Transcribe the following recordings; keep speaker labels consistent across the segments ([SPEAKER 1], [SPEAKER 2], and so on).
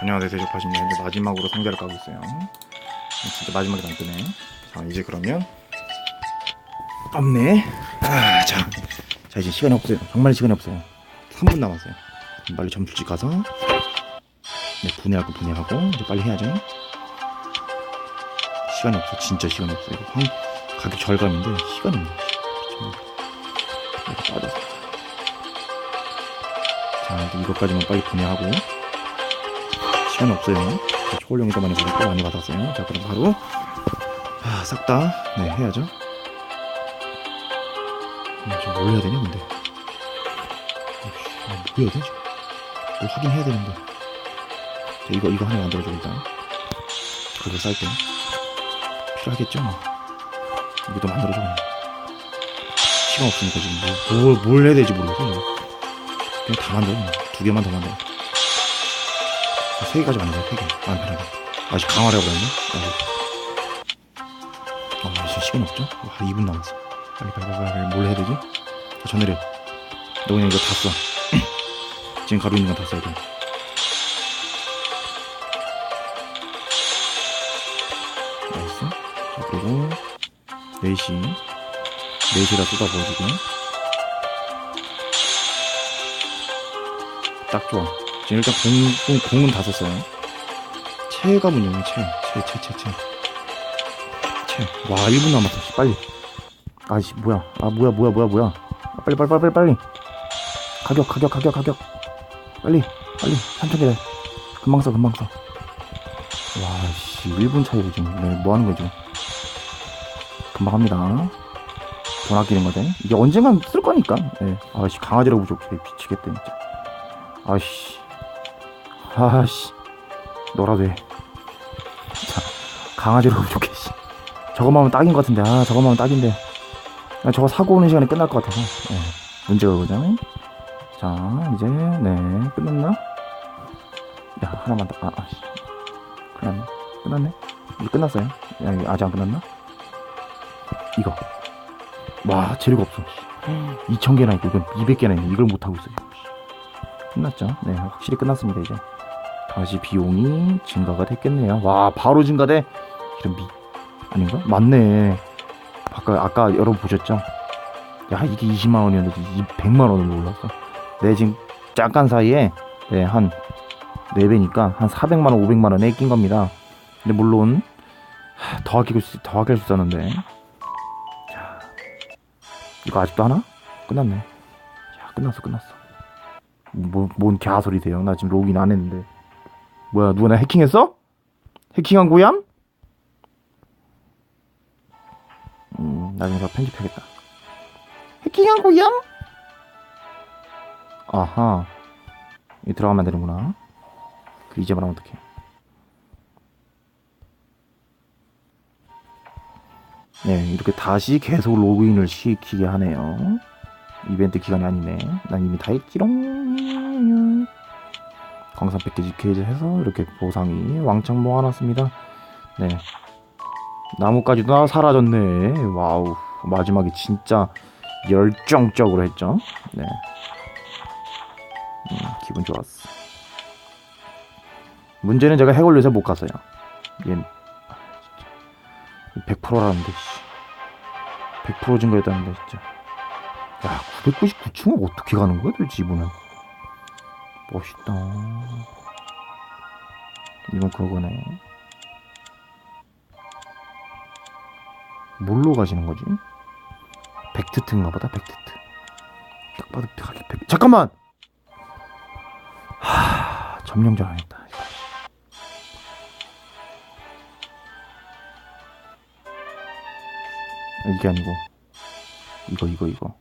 [SPEAKER 1] 안녕하세요. 대조파십니다. 이제 마지막으로 상자를 까고 있어요. 진짜 마지막에 안 뜨네. 자 이제 그러면. 없네. 아, 자, 자 이제 시간이 없어요. 정말 시간이 없어요. 3분 남았어요. 빨리 점술집 가서. 네, 분해할 거 분해하고. 이제 빨리 해야죠. 시간이 없어 진짜 시간이 없어 이거 황, 가격 절감인데 시간이 이렇게 빠져서. 자 이제 이것까지만 빨리 분해하고 시간이 없어요. 초월용이 더 많이 받았고 많이 받았어요. 자 그럼 바로 아, 싹다 네, 해야죠. 음, 지금 뭘 해야 되냐 근데 아, 뭐 해야 돼 지금? 뭐 하긴 해야 되는데 자, 이거 이거 하나 만들어줘 일단 그거 쌀때 필요하겠죠 뭐. 이것도 만들어줘 그냥. 시간 없으니까 지금 뭐, 뭘, 뭘 해야 될지 모르겠어. 그냥 다 만들어 그냥. 두 개만 더 만들어 세 개까지 만들어 세 개. 마음 편하게. 아직 강화를 해버렸네. 아이고. 아, 이제 시간 없죠? 와, 2분 남았어. 빨리, 빨리, 빨리, 빨리. 뭘 해야 되지? 자, 전해려. 너 그냥 이거 다 써. 지금 가루 있는 건다 써야 돼. 나이스. 자, 그리고, 4시. 4시에다 쏟아 부어주고. 딱 좋아. 지금 일단 공, 공, 공은 다 썼어요. 채가 문제네, 채. 채, 채, 채, 채. 채. 와, 1분 남았어. 씨, 빨리. 아이씨, 뭐야. 아, 뭐야, 뭐야, 뭐야, 뭐야. 아, 빨리, 빨리, 빨리, 빨리. 가격, 가격, 가격, 가격. 빨리, 빨리. 천천히 해. 금방 써, 금방 써. 와, 씨, 1분 차이로 지금. 네, 뭐 하는 거야, 지금. 금방 합니다. 돈 아끼는 거지. 이게 언젠간 쓸 거니까. 네. 아씨, 강아지라고 부족해. 미치겠다, 진짜. 아씨. 아씨. 너라도 해. 자, 강아지로 부족해, 씨. 저것만 하면 딱인 것 같은데. 아, 저것만 하면 딱인데. 아, 저거 사고 오는 시간에 끝날 것 같아서. 네. 문제가 그거잖아요. 자, 이제, 네. 끝났나? 야, 하나만 더. 아, 아 씨. 끝났네. 끝났네? 이제 끝났어요. 야, 아직 안 끝났나? 이거. 와, 재료가 없어. 2,000개나 있고, 이건 200개나 있네. 이걸 못하고 있어요. 끝났죠? 네, 확실히 끝났습니다, 이제. 다시 비용이 증가가 됐겠네요. 와, 바로 증가돼? 미, 아닌가? 맞네. 아까, 아까 여러분 보셨죠? 야, 이게 20만원이었는데, 100만원으로 올랐어. 네, 지금 잠깐 사이에, 네, 한, 4배니까, 한 400만원, 500만원에 낀 겁니다. 근데 물론, 하, 더 수, 더 아낄 수 있었는데. 자, 이거 아직도 하나? 끝났네. 야, 끝났어, 끝났어. 뭐, 뭔 개소리세요? 나 지금 로그인 안 했는데. 뭐야, 누가 나 해킹했어? 해킹한 고얌? 음, 나중에 다 편집해야겠다. 해킹한 고얌? 아하. 이 들어가면 안 되는구나. 그 이제 말하면 어떡해. 네, 이렇게 다시 계속 로그인을 시키게 하네요. 이벤트 기간이 아니네. 난 이미 다 했지롱. 광산 패키지 게이지 해서 이렇게 보상이 왕창 모아놨습니다. 네. 나무까지도 다 사라졌네. 와우. 마지막에 진짜 열정적으로 했죠. 네. 음, 기분 좋았어. 문제는 제가 해골려서 못 갔어요. 얘 100%라는데, 씨. 100% 증가했다는데, 진짜. 야, 999층을 어떻게 가는 거야, 도대체 이분은? 멋있다. 이건 그거네. 뭘로 가시는 거지? 백트트인가 보다, 백트트. 딱 봐도 백... 잠깐만! 하, 점령전 안 했다. 이게 아니고, 이거, 이거, 이거.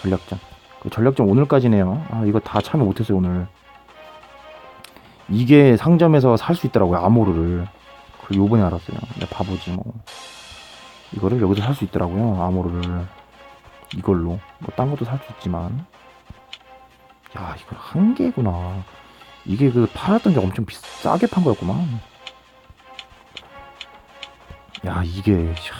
[SPEAKER 1] 전략장. 그 전략장 오늘까지네요. 아, 이거 다 참여 못했어요, 오늘. 이게 상점에서 살 수 있더라고요, 아모르를. 그 요번에 알았어요. 내 바보지, 뭐. 이거를 여기서 살 수 있더라고요, 아모르를. 이걸로. 뭐, 딴 것도 살 수 있지만. 야, 이거 한 개구나. 이게 그 팔았던 게 엄청 비싸게 판 거였구만. 야, 이게, 샤.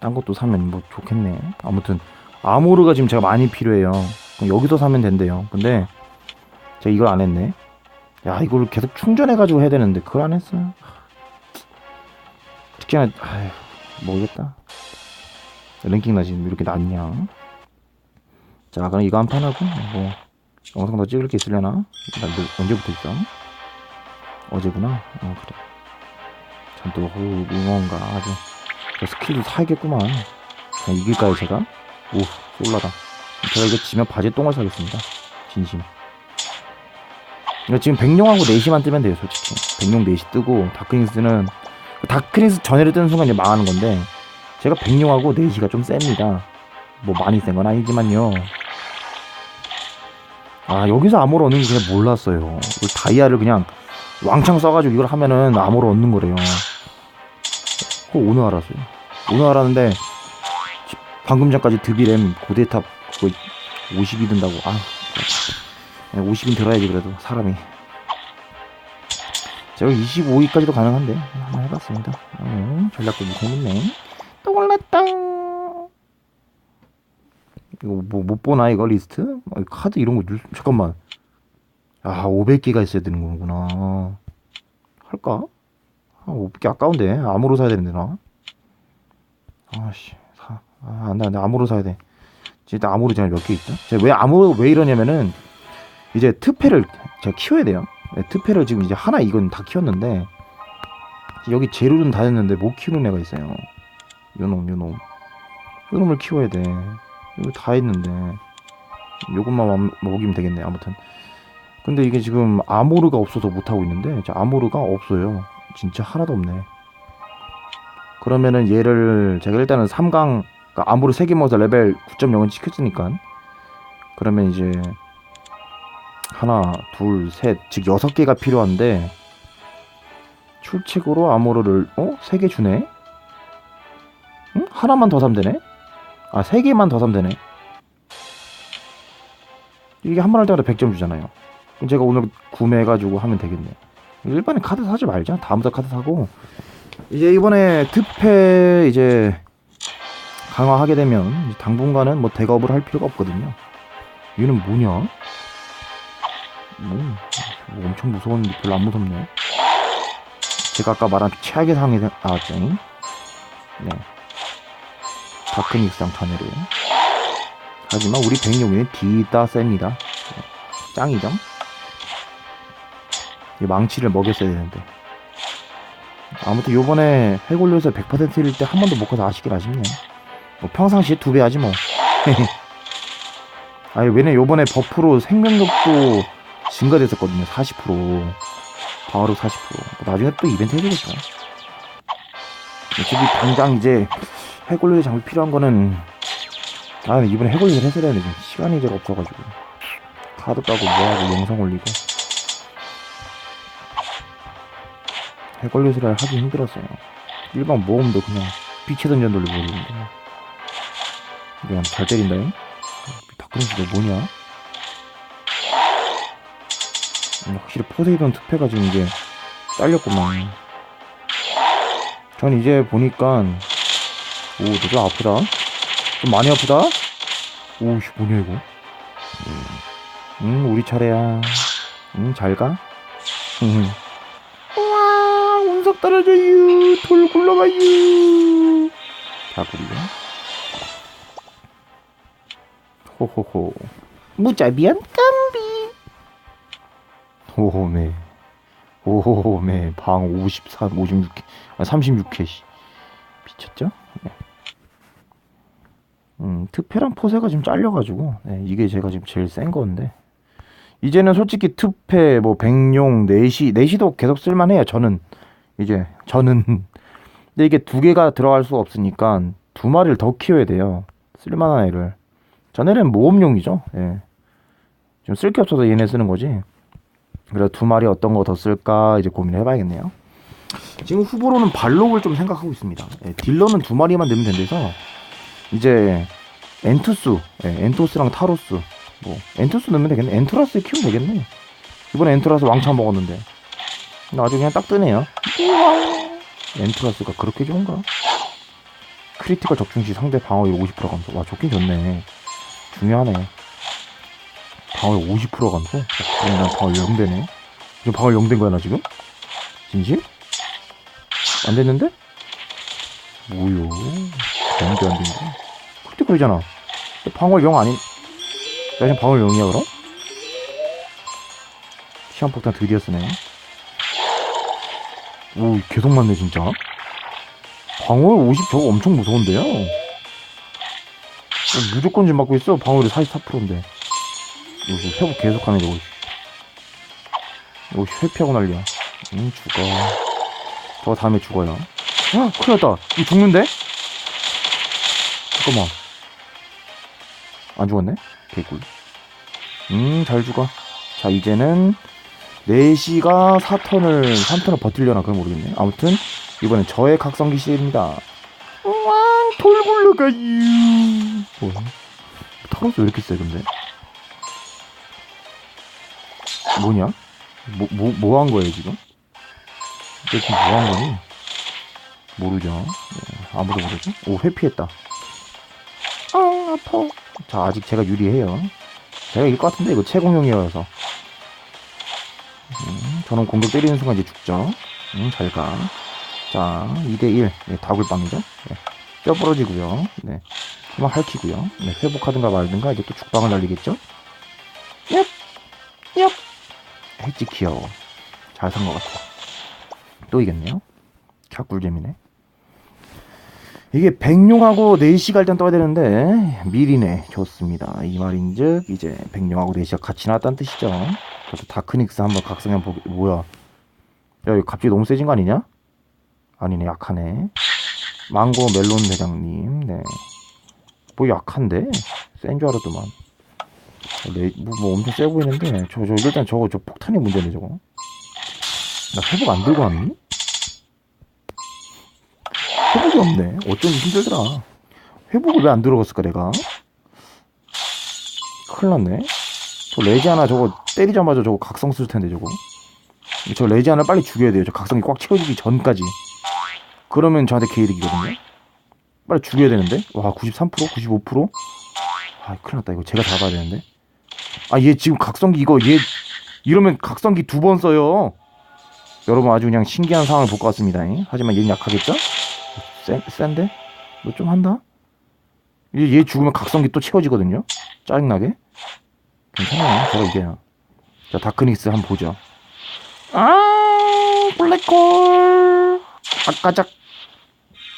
[SPEAKER 1] 딴 것도 사면 뭐 좋겠네. 아무튼, 아모르가 지금 제가 많이 필요해요. 여기서 사면 된대요. 근데 제가 이걸 안 했네. 야 이걸 계속 충전해가지고 해야 되는데 그걸 안 했어요? 특히나 아휴 모르겠다. 랭킹 나 지금 이렇게 낮냐? 자 그럼 이거 한 판 하고 뭐 영상 더 찍을 게 있으려나? 나 늘- 언제부터 있어? 어제구나. 어 그래. 전또 응원가 아주 저 스킬도 사야겠구만. 이길까요 제가 오 솔라다. 제가 이거 지면 바지 똥을 사겠습니다. 진심. 지금 백룡하고 4시만 뜨면 돼요 솔직히. 백룡 4시 뜨고 다크닝스는 다크닝스 전에를 뜨는 순간 이제 망하는 건데 제가 백룡하고 4시가 좀 셉니다. 뭐 많이 센 건 아니지만요. 아 여기서 암호를 얻는 게 그냥 몰랐어요. 다이아를 그냥 왕창 써가지고 이걸 하면은 암호를 얻는 거래요. 그거 오늘 알았어요. 오늘 알았는데 지- 방금 전까지 드비램 고대탑 그거 50이 든다고. 아 50인 들어야지 그래도 사람이. 제가 25위까지도 가능한데 한번 해봤습니다. 어, 전략도 재밌네. 또 올랐다. 이거 뭐 못 보나 이거 리스트? 아, 카드 이런 거 눌... 잠깐만. 아 500개가 있어야 되는 거구나. 할까? 아 500개 아까운데. 암으로 사야 되는데 나. 아씨. 사... 아 안 돼 안 돼. 암으로 사야 돼. 진짜 암으로 제가 몇 개 있다 제가 왜 암으로 왜 이러냐면은 이제 트페를 제가 키워야 돼요. 네, 트페를 지금 이제 하나 이건 다 키웠는데 여기 재료는 다 됐는데 못 키우는 애가 있어요. 요놈 요놈. 요놈을 키워야 돼. 이거 다 했는데 요것만 맘- 먹이면 되겠네 아무튼. 근데 이게 지금 아모르가 없어서 못하고 있는데 저 아모르가 없어요. 진짜 하나도 없네. 그러면은 얘를 제가 일단은 3강 그러니까 아모르 3개 먹어서 레벨 9.0은 시켰으니까 그러면 이제 하나 둘 셋즉 6개가 필요한데 출첵으로 아모르를 어? 3개 주네? 응? 하나만 더 사면 되네? 아, 세 개만 더 사면 되네. 이게 한 번 할 때마다 100점 주잖아요. 그럼 제가 오늘 구매해가지고 하면 되겠네. 일반에 카드 사지 말자. 다음부터 카드 사고. 이제 이번에 특패 이제 강화하게 되면 당분간은 뭐 대업을 할 필요가 없거든요. 얘는 뭐냐? 뭐, 뭐 엄청 무서웠는데 별로 안 무섭네. 제가 아까 말한 최악의 상황이 나왔죠. 네. 다크닉스랑 전해로 하지만 우리 백룡이는 뒤다 셉니다 네, 짱이죠 이 망치를 먹였어야 되는데 아무튼 요번에 해골료에서 100%일 때 한 번도 못 가서 아쉽긴 아쉽네 뭐 평상시에 두 배 하지 뭐. 아니 왜냐 요번에 버프로 생명력도 증가됐었거든요 40% 바로 40% 나중에 또 이벤트 해주겠죠. 어차피 당장 이제 해골류의 장비 필요한 거는 아 이번에 해골류를 해서 해야 돼 지금 시간이 잘 없어가지고. 카드 까고 뭐하고 영상 올리고. 해골류를 하기 힘들었어요. 일반 모험도 그냥 빛의 던전 돌리고 그러는데 그냥 잘 때린다 잉 다크론스 너 뭐냐 음, 확실히 포세이돈 특패가 지금 이제 잘렸구만 전 이제 보니까 오, 너도 아프다. 좀 많이 아프다. 오 씨, 뭐냐 이거? 음, 우리 차례야. 음, 잘 가. 음. 우와, 운석 떨어져요. 돌 굴러가요. 다구리야. 호호호. 무자비한 깜비. 호호메. 호호메. 방 53, 56회. 아, 36회. 씨. 미쳤죠? 네. 음, 특패랑 포세가 지금 잘려가지고 네, 이게 제가 지금 제일 센 건데 이제는 솔직히 특패 뭐 백룡 내시 내시도 계속 쓸만해요 저는 이제 저는 근데 이게 두 개가 들어갈 수가 없으니까 두 마리를 더 키워야 돼요 쓸만한 애를 전에는 모험용이죠 예. 좀쓸게 없어서 얘네 쓰는 거지 그래서 두 마리 어떤 거 더 쓸까 이제 고민을 해봐야겠네요 지금 후보로는 발록을 좀 생각하고 있습니다 예, 딜러는 두 마리만 넣으면 된대서 이제 엔투스, 예, 엔토스랑 타로스, 뭐 엔투스 넣으면 되겠네. 엔토라스 키우면 되겠네. 이번에 엔토라스 왕창 먹었는데 나중에 그냥 딱 뜨네요. 엔토라스가 그렇게 좋은가? 크리티컬 적중 시 상대 방어율 50% 감소. 와 좋긴 좋네. 중요하네. 방어율 50% 감소? 그럼 난 방어 0되네. 지금 방울 0된 거야 나 지금? 진심? 안 됐는데? 뭐요? 0도 안 된다 크리티컬이잖아 방울 0 아닌 나 지금 방울 0이야 그럼? 시한폭탄 드디어 쓰네 오 계속 맞네 진짜 방울 50 저거 엄청 무서운데요 어, 무조건 지금 맞고 있어. 방울이 44%인데. 이거 회복 계속 하네 저거 오 회피하고 난리야. 응 죽어. 저거 다음에 죽어요. 아 큰일 났다. 이거 죽는데? 잠깐만. 안 죽었네? 개꿀. 음 잘 죽어. 자 이제는 4시가 4턴을 3턴을 버틸려나 그건 모르겠네. 아무튼 이번엔 저의 각성기 시대입니다. 우왕 돌 굴러가유 뭐야 타로스 왜 이렇게 세 근데? 뭐냐? 뭐 뭐 뭐 한 거예요 지금? 대체 뭐한 거니? 모르죠. 네, 아무도 모르죠. 오 회피했다. 아 아파. 자 아직 제가 유리해요. 제가 이길 것 같은데 이거 채공용이어서. 음, 저는 공격 때리는 순간 이제 죽죠. 음, 잘 가. 자 2대1 네, 다굴빵이죠? 네, 뼈 부러지고요. 네 한번 핥히고요. 네, 회복하든가 말든가 이제 또 죽방을 날리겠죠? 얍! 얍! 해지 귀여워 잘 산 것 같아 또 이겼네요. 캬 꿀잼이네. 이게 백룡하고 4시가 일단 떠야 되는데 미리네. 좋습니다. 이 말인즉 이제 백룡하고 4시가 같이 나왔다는 뜻이죠. 저도 다크닉스 한번 각성해 보기 뭐야. 야 이거 갑자기 너무 세진 거 아니냐? 아니네 약하네. 망고 멜론 대장님. 네 뭐 약한데? 센 줄 알았더만. 네, 뭐, 뭐 엄청 세 보이는데. 저, 저 일단 저거 저 폭탄이 문제네 저거. 나 회복 안 들고 왔니? 회복이 없네. 어쩐지 힘들더라. 회복을 왜 안 들어갔을까 내가? 큰일 났네. 저 레지아나 저거 때리자마자 저거 각성 쓸 텐데 저거. 저 레지아나 빨리 죽여야 돼요. 저 각성이 꽉 채워지기 전까지. 그러면 저한테 개이득이거든요 빨리 죽여야 되는데? 와 93% 95%? 아 큰일 났다. 이거 제가 잡아야 되는데. 아 얘 지금 각성기 이거 얘 이러면 각성기 두 번 써요. 여러분 아주 그냥 신기한 상황을 볼 것 같습니다. 잉? 하지만 얘는 약하겠죠? 센, 센데? 너 좀 한다? 얘, 얘 죽으면 각성기 또 채워지거든요? 짜증나게? 괜찮아요. 제가 이겨요 자 다크닉스 한번 보죠. 아 블랙홀! 아까작! 네,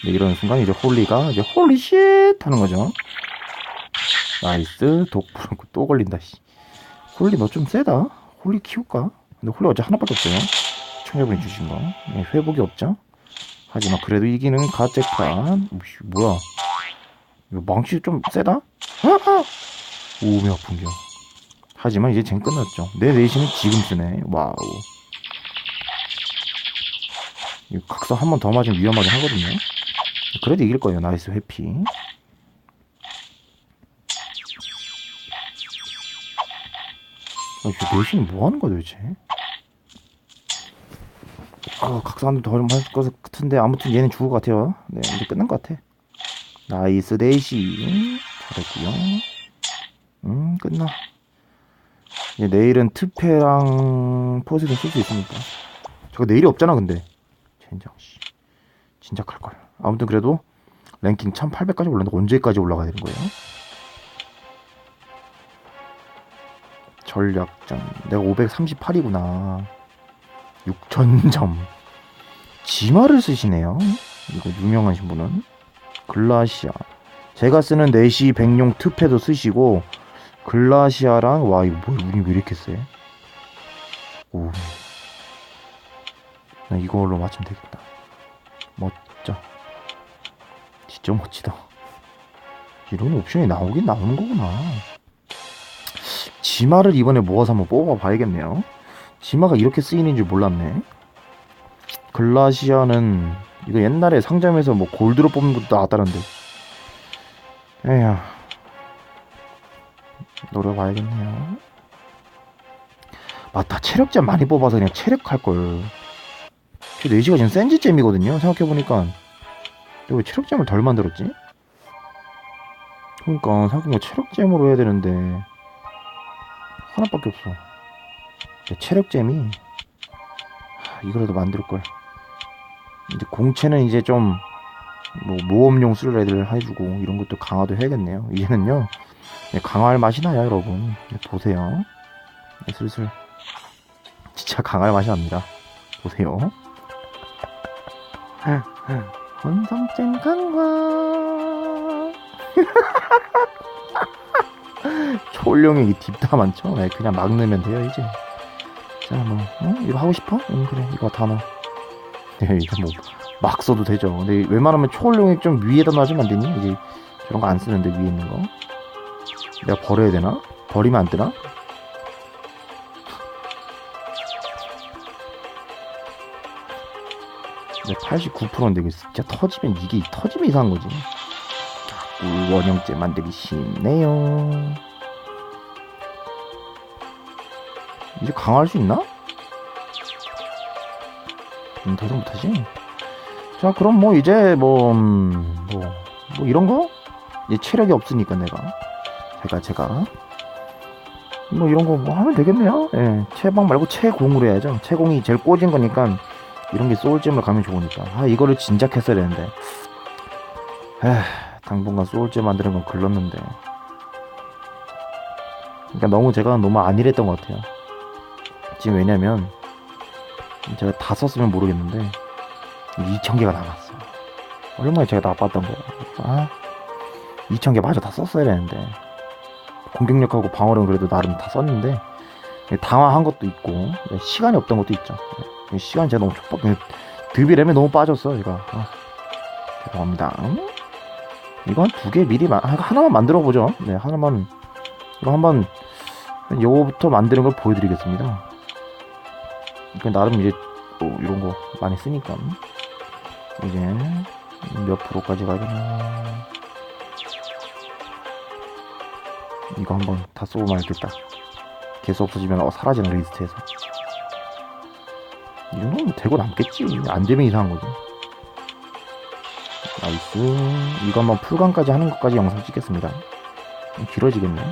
[SPEAKER 1] 이런 순간 이제 홀리가 이제 홀리쉣 하는 거죠. 나이스. 독 부르고 또 걸린다 씨. 홀리 너 좀 세다. 홀리 키울까? 근데 홀리 어제 하나밖에 없어요. 청자분이 주신 거. 네, 회복이 없죠? 하지만 그래도 이기는 가제칸 뭐야. 망치 좀 세다? 아, 아. 오메 아픈 겨. 하지만 이제 쟨 끝났죠. 내 내신은 지금 쓰네. 와우. 이 각성 한 번 더 맞으면 위험하긴 하거든요 그래도 이길 거예요 나이스 회피. 아, 이 내신이 뭐 하는 거야 도대체? 아 각성 한번더할것 같은데 아무튼 얘는 죽을 것 같아요. 네 이제 끝난 것 같아. 나이스 내시. 잘했고요. 음 끝나. 이제 내일은 특패랑 포세도 쓸 수 있으니까. 저거 내일이 없잖아 근데. 젠장 씨. 진짜 클걸 아무튼 그래도 랭킹 1800까지 올랐는데 언제까지 올라가야 되는 거예요? 전략전 내가 538이구나 6000점 지마를 쓰시네요 이거 유명하신 분은 글라시아 제가 쓰는 내시 백룡 특패도 쓰시고 글라시아랑 와 이거 뭐 운이 왜 이렇게 세? 오. 나 이걸로 맞추면 되겠다. 멋져. 진짜 멋지다. 이런 옵션이 나오긴 나오는 거구나. 지마를 이번에 모아서 한번 뽑아 봐야겠네요. 지마가 이렇게 쓰이는 줄 몰랐네. 글라시아는 이거 옛날에 상점에서 뭐 골드로 뽑는 것도 나왔다는데. 에휴. 노려봐야겠네요. 맞다. 체력잼 많이 뽑아서 그냥 체력 할 걸. 저 4시가 지금 센지잼이거든요. 생각해보니까. 왜 체력잼을 덜 만들었지? 그러니까 생각해보면 체력잼으로 해야 되는데 하나밖에 없어. 제 체력잼이 이거라도 만들 걸. 이제 공채는 이제 좀 뭐 모험용 쓸 애들 해주고 이런 것도 강화도 해야겠네요. 이제는요 네, 강화할 맛이 나요, 여러분. 네, 보세요. 네, 슬슬 진짜 강할 맛이 납니다. 보세요. 혼성잼 강화. 초올용이 딥다 많죠? 네, 그냥 막 넣으면 돼요, 이제. 자, 뭐, 어? 이거 하고 싶어? 응, 그래, 이거 다 넣어. 네, 이거 뭐, 막 써도 되죠. 근데 웬만하면 초올용이 좀 위에다 놔주면 안 되니? 이제 저런 거 안 쓰는데, 위에 있는 거. 내가 버려야 되나? 버리면 안 되나? 네, 89%인데 이거 진짜 터지면 이게 터지면 이상한 거지. 자꾸 원형제 만들기 쉽네요. 이제 강화할 수 있나? 음, 더 이상 못하지? 자, 그럼 뭐 이제 뭐, 음, 뭐, 뭐 이런 거? 이제 체력이 없으니까 내가. 제가, 제가. 뭐 이런 거 뭐 하면 되겠네요. 예. 체방 말고 체공으로 해야죠. 체공이 제일 꽂은 거니까 이런 게 소울잼을 가면 좋으니까. 아, 이거를 진작 했어야 되는데. 에휴, 당분간 소울잼 만드는 건 글렀는데. 그러니까 너무 제가 너무 안일했던 것 같아요. 지금 왜냐면 제가 다 썼으면 모르겠는데 2,000개가 남았어요. 얼마나 제가 나빴던 거야. 아, 2,000개 마저 다 썼어야 되는데 공격력하고 방어력은 그래도 나름 다 썼는데 당황한 것도 있고 시간이 없던 것도 있죠. 시간 제가 너무 촉박 드비램에 너무 빠졌어 제가 아, 죄송합니다. 이건 두 개 미리 마, 하나만 만들어 보죠. 네 하나만 이거 한번 요거부터 만드는 걸 보여드리겠습니다. 그 나름 이제 또 이런 거 많이 쓰니까 이제 몇 프로까지 가야 되나 이거 한번 다 쏘고 말겠다 개수 없어지면 어, 사라지는 리스트에서 이 정도면 되고 남겠지 안 되면 이상한 거지 나이스 이거 한번 풀강까지 하는 것까지 영상 찍겠습니다 좀 길어지겠네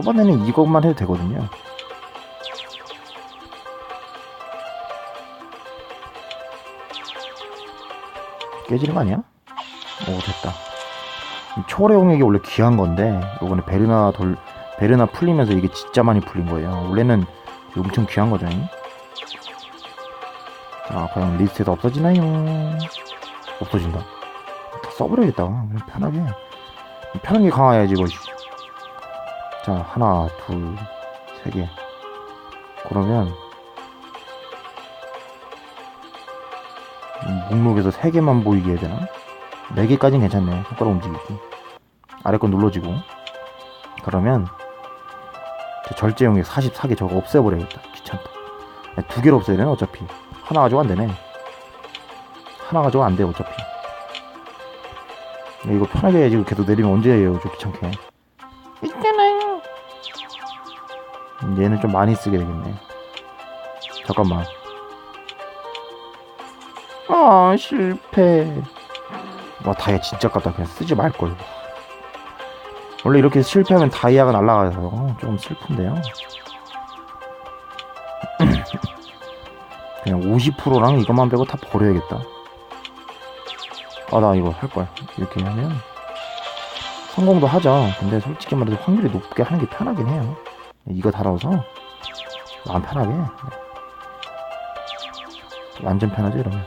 [SPEAKER 1] 초반에는 이것만 해도 되거든요. 깨지는 거 아니야? 오 됐다. 초월의 용액이 원래 귀한 건데 이번에 베르나 돌 베르나 풀리면서 이게 진짜 많이 풀린 거예요. 원래는 엄청 귀한 거죠. 자 과연 리스트에서 없어지나요? 없어진다. 다 써버려야겠다. 그냥 편하게 편하게 강화해야지 이거. 자 하나 둘 세 개 그러면 목록에서 세 개만 보이게 해야 되나? 네 개까지는 괜찮네. 손가락 움직이기. 아래 거 눌러지고. 그러면 절제 용액 44개 저거 없애버려야겠다. 귀찮다. 두 개를 없애야 되네 어차피? 하나 가지고 안 되네. 하나 가지고 안 돼 어차피. 이거 편하게 해야지 계속 내리면 언제 해요? 저 귀찮게. 있잖아요. 얘는 좀 많이 쓰게 되겠네. 잠깐만. 아, 실패. 와, 다이아 진짜 깝다. 그냥 쓰지 말걸. 원래 이렇게 실패하면 다이아가 날아가서 좀 슬픈데요. 그냥 50%랑 이것만 빼고 다 버려야겠다. 아, 나 이거 할걸. 이렇게 하면 성공도 하죠. 근데 솔직히 말해서 확률이 높게 하는 게 편하긴 해요. 이거 달아서 마음 편하게 완전 편하죠 이러면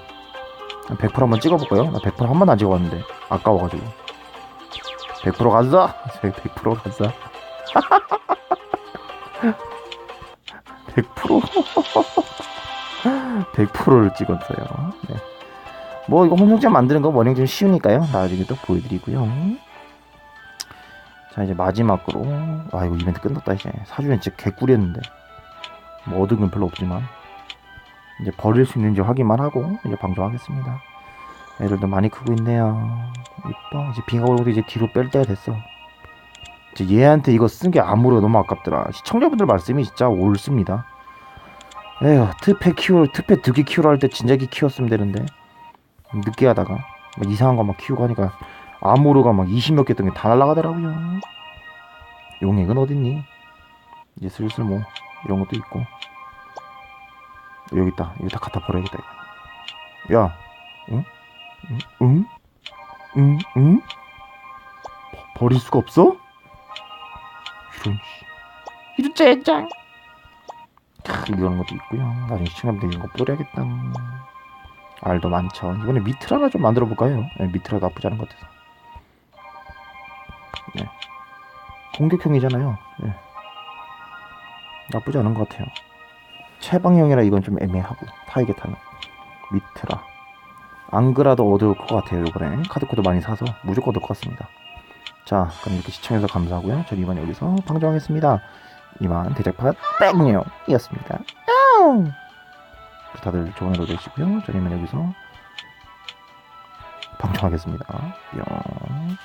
[SPEAKER 1] 100% 한번 찍어볼까요? 나 100%한 번도 안 찍어봤는데. 아까워가지고. 100% 가자! 100% 가자! 100% 100%를 찍었어요. 네. 뭐 이거 hom성점 만드는 거 원형 좀 쉬우니까요. 나중에 또 보여드리고요. 자 이제 마지막으로. 아 이거 이벤트 끝났다 이제. 사주엔 진짜 개꿀이었는데. 뭐 얻은 건 별로 없지만 이제 버릴 수 있는지 확인만 하고 이제 방송하겠습니다. 애들도 많이 크고 있네요. 이뻐. 이제 비가 오고 이제 뒤로 뺄 때가 됐어. 이제 얘한테 이거 쓴 게 아무래도 너무 아깝더라. 시청자분들 말씀이 진짜 옳습니다. 에휴 특패 키우 특패 두 개 키우라 할 때 진작에 키웠으면 되는데. 늦게 하다가 뭐 이상한 거 막 키우고 하니까 아모르가 막 20몇 개 뜬게 다 날라가더라고요. 용액은 어딨니? 이제 슬슬 뭐 이런 것도 있고 여기 있다. 이거 다 갖다 버려야겠다. 이거. 야, 응? 응? 응? 응? 응? 버, 버릴 수가 없어? 이런 씨. 이런 젠장. 크, 이런 것도 있고요. 나중에 시청자분들 이런 거 뿌려야겠다. 알도 많죠. 이번에 미트 하나 좀 만들어 볼까요? 네, 미트라 나쁘지 않은 것 같아서. 네. 공격형이잖아요. 네. 나쁘지 않은 것 같아요. 채방형이라 이건 좀 애매하고 타이게타는 미트라. 안 그라도 얻을 것 같아요. 이번에 카드코드 많이 사서 무조건 얻을 것 같습니다. 자, 그럼 이렇게 시청해주셔서 감사하고요. 저는 이만 여기서 방송하겠습니다. 이만 대작팟 뺑용이었습니다. 뿅! 다들 좋은 하루 되시고요. 저는 이만 여기서 방송하겠습니다. 뿅.